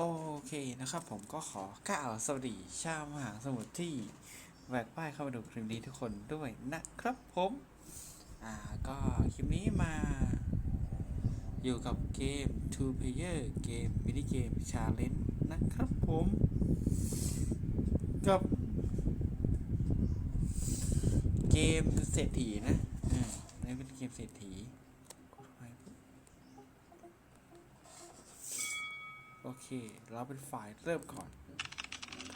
โอเคนะครับผมก็ขอกล่าวสวัสดีชาวมหาสมุทรที่แหวกว่ายเข้ามาดูคลิปนี้ทุกคนด้วยนะครับผม อ่าก็คลิปนี้มา อยู่กับเกม Two Player เกมมินิเกม Challenge นะครับผม กับเกมเศรษฐีนะอ่านี่เป็นเกมเศรษฐีกดไปปุ๊บ โอเค เราเป็นฝ่ายเริ่มก่อน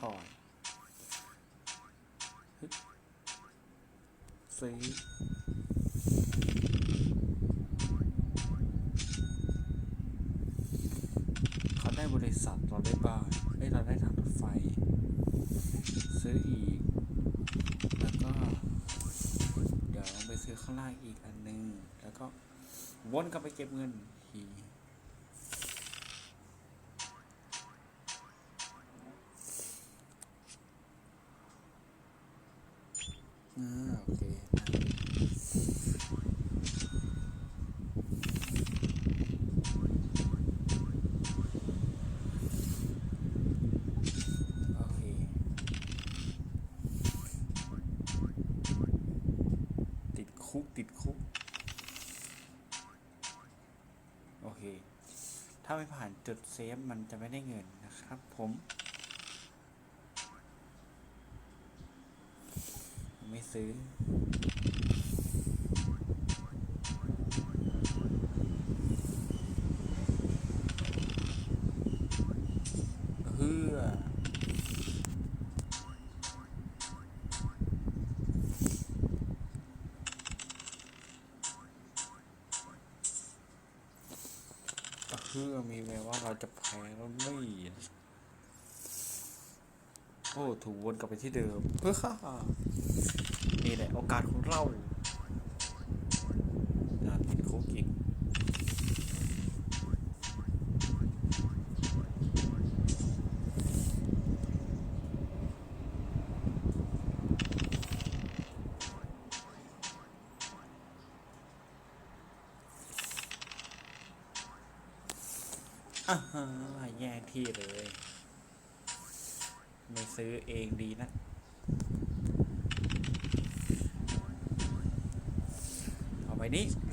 ถอยซื้อเขาได้บริษัทเราได้บ้านเอ้เราได้ทางรถไฟ ซื้ออีก แล้วก็ เดี๋ยวไปซื้อข้างล่างอีกอันนึง แล้วก็วนกลับไปเก็บเงินอี อ่าโอเคโอเคติดคุกติดคุก โอเค ถ้าไม่ผ่านจุดเซฟมันจะไม่ได้เงินนะครับผม ไม่ ซื้อเฮือเฮือมีแววว่าเราจะแพ้แล้วนี่โอ้ ถูกวนกลับไปที่เดิม เพื่อ นี่แหละโอกาสของเราติดคุกอีกอ่าฮะแย่งที่เลย ไม่ซื้อเองดีนะ เ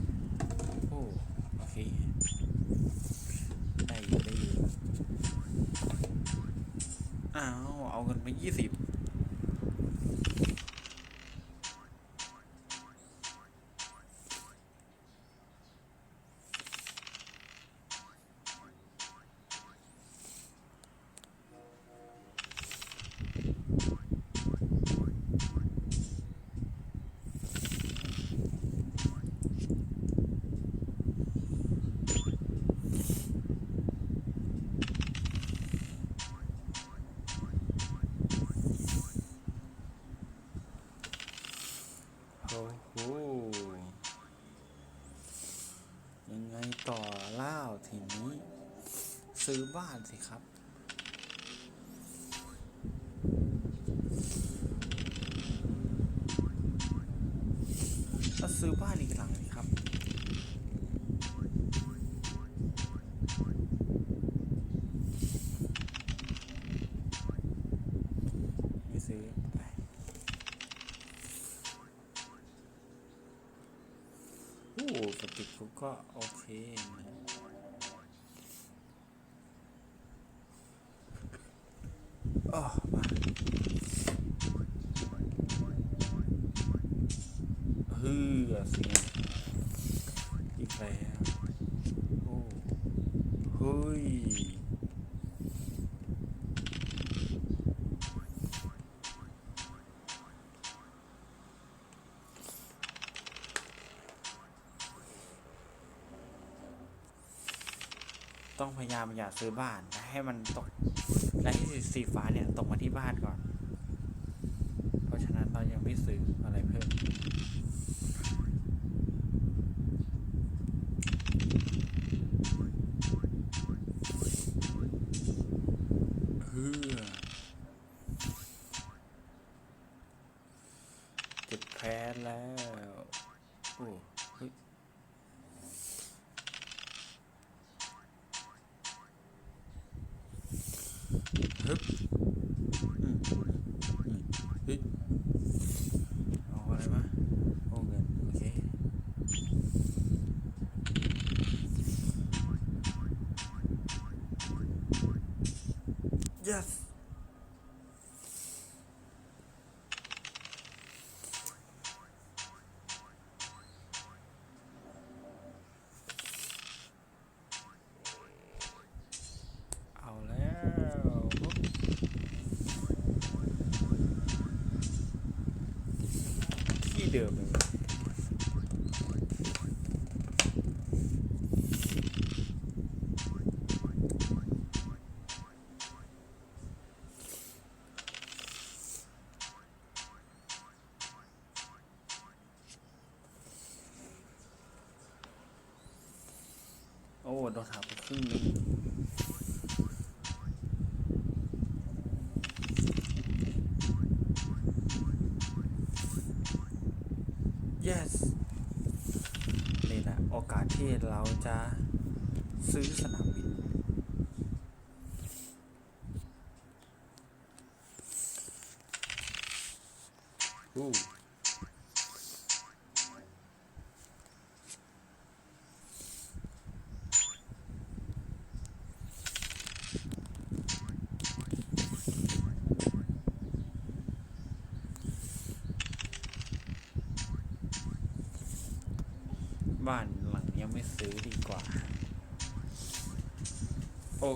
โอ้โหยังไงต่อเล่าทีนี้ ซื้อบ้านสิครับถ้าซื้อบ้านอีก อ้สติกคุกก็โอเคนะ ต้องพยายามอย่าซื้อบ้านให้มันตกและให้สีฟ้าเนี่ยตกมาที่บ้านก่อน เพราะฉะนั้นเรายังไม่ซื้ออะไรเพิ่มเฮือเจ็บแพ้แล้วโอ้ ที่เดิมเลยโอ้โดนหักไปครึ่งนึง ที่เราจะซื้อสนามบินอู้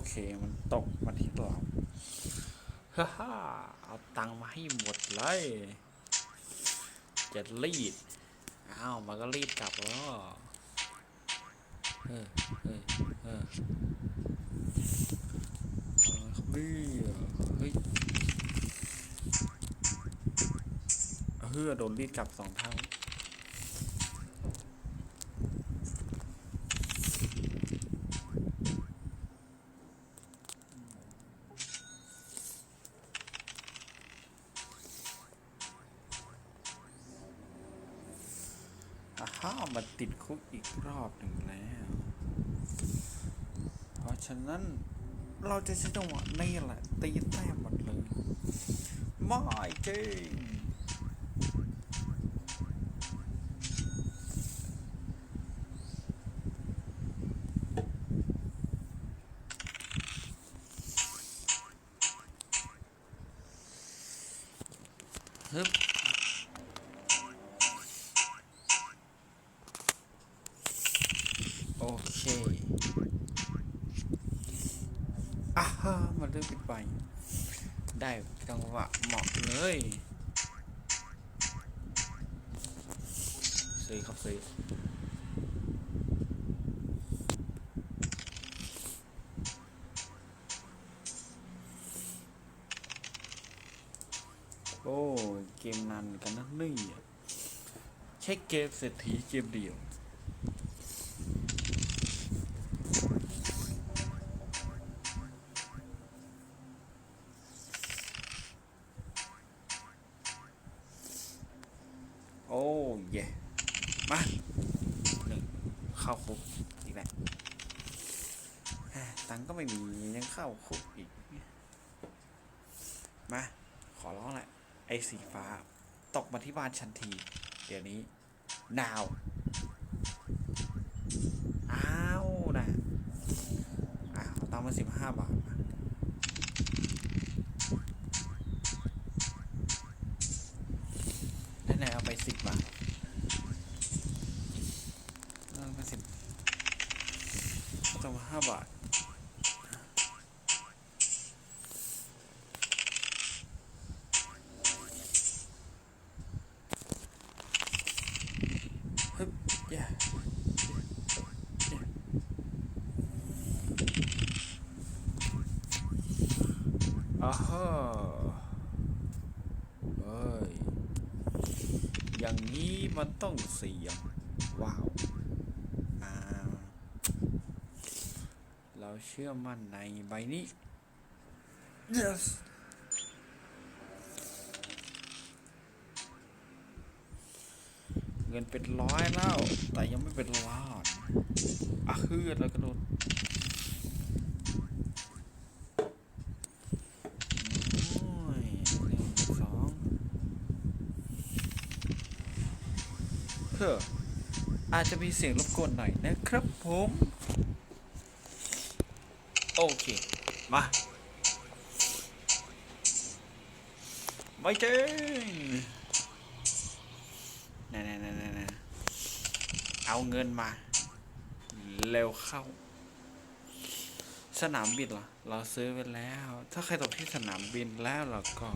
เค มันตกมาที่เราฮ่าฮ่าเอาตังมาให้หมดเลยจะรีด อ้าว มันก็รีดกลับแล้วเฮ้ยเฮ้ยเฮ้ยอเนี่ยเฮ้ยเฮ้อโดนรีดกลับสองเท่า มาติดคุกอีกรอบหนึ่งแล้ว เพราะฉะนั้นเราจะใช้จังหวะนี้แหละ ตีแต้มหมดเลยไม่จริงฮึบ โอเคอ่าฮะมันเริ่มปิดไป ได้จังหวะเหมาะเลยซื้อครับซื้อโอ้เกมนานเหมือนกันนะนี่อะใช่เกมเศรษฐีเกมเดียว ตังก็ไม่มียังเข้าคุกอีก มา ขอร้องแหละ ไอ้สีฟ้า ตกมาที่บ้านฉันที เดี๋ยวนี้ now อ้าวนะอ้าวตังมาสิบห้าบาทมาไหนเอาไปสิบบาทเอามาสิบตังมาห้าบาท ฮึบย่าย่าอ่าฮะเฮ้ย อย่างนี้ มันต้องเสียง ว้าวาเราเชื่อมั่นในใบนี้ yes เงินเป็นร้อยแล้ว แต่ยังไม่เป็นล้านอะฮืดแล้วก็โดน ฮ้ออาจจะมีเสียงรบกวนหน่อยนะครับผม โอเค มาไม่จริงน่ๆๆๆเอาเงินมา เร็วเข้า สนามบินเหรอ เราซื้อไปแล้ว ถ้าใครตกที่สนามบินแล้วเราก็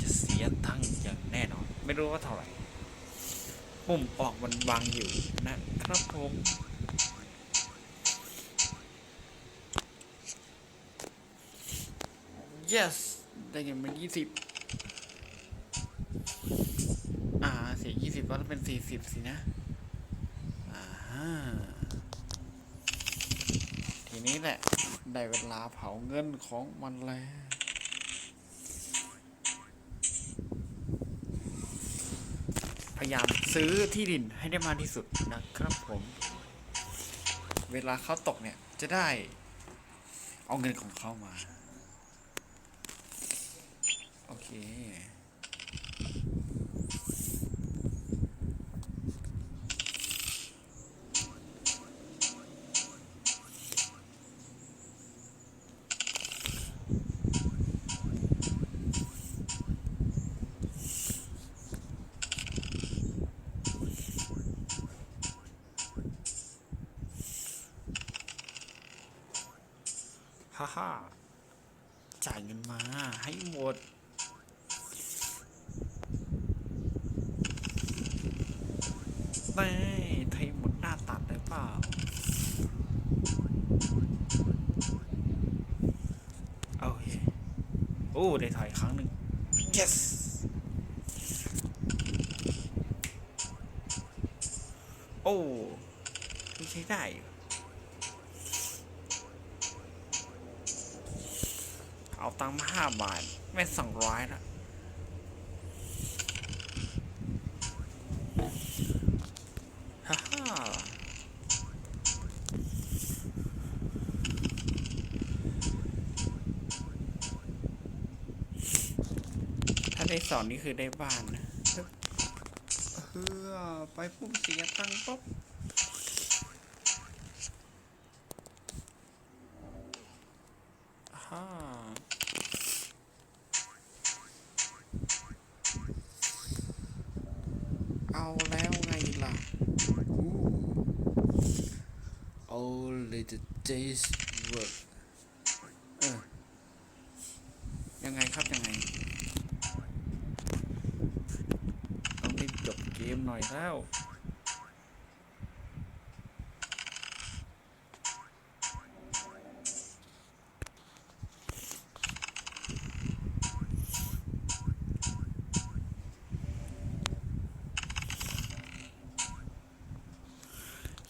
จะเสียตังค์อย่างแน่นอน ไม่รู้ว่าเท่าไหร่ ปุ่มออกมันวางอยู่นะครับผม yes ได้เงินมายี่สิบอ่าเสียยี่สิบก็เป็นสี่สิบสินะ อ่าฮะทีนี้แหละ ได้เวลาเผาเงินของมันแล้ว ยายามซื้อที่ดินให้ได้มากที่สุดนะครับผม เวลาเขาตกเนี่ยจะได้เอาเงินของเขามา โอเค ฮ่า จ่ายเงินมาให้หมดไม่ไทยหมดหน้าตัดได้เปล่า โอเค โอ้ ได้ถอยครั้งหนึ่ง yes โอ้ไม่ใช้ได้อยู่ เอาตังค์มาห้าบาท ไม่สองร้อยละฮ่าฮ่าถ้าได้สอนนี่คือได้บ้านนะเฮือไปปุ๊บเสียตังค์ปุ๊บ ฮ่าเอาแล้วไงล่ะอู้ Only the days work เออยังไงครับ ยังไง ต้องรีบจบเกมหน่อยแล้ว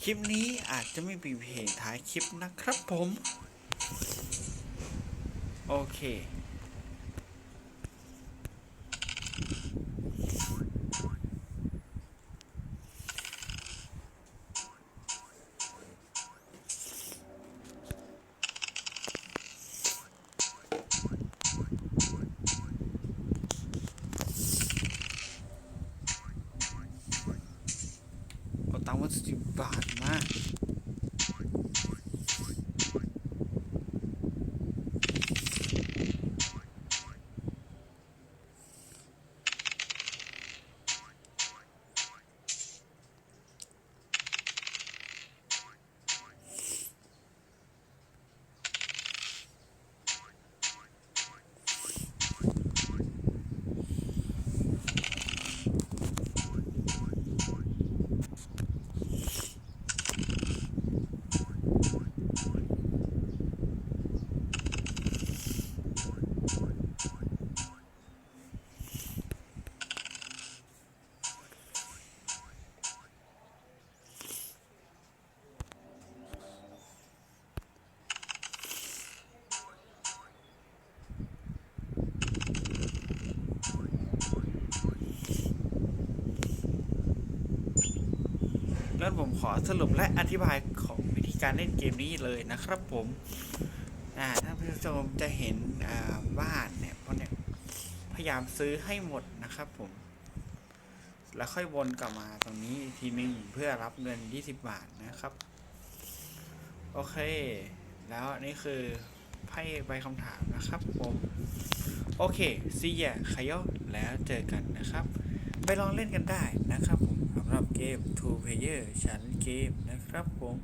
ลิปนี้อาจจะไม่มีเพลงท้ายคลิปนะครับผม โอเค ผมขอสรุปและอธิบายของวิธีการเล่นเกมนี้เลยนะครับผมอ่าท่านผู้ชมจะเห็นบ้านเนี่ยเพราะเนี่ยพยายามซื้อให้หมดนะครับผม แล้วค่อยวนกลับมาตรงนี้อีกทีหนึงเพื่อรับเงิน 20 บาทนะครับ โอเค แล้วนี่คือไพ่ใบคำถามนะครับผม โอเคซีแยขยอแล้วเจอกันนะครับ ไปลองเล่นกันได้นะครับผม สำหรับเกม Two Player ชั้นเกมนะครับผม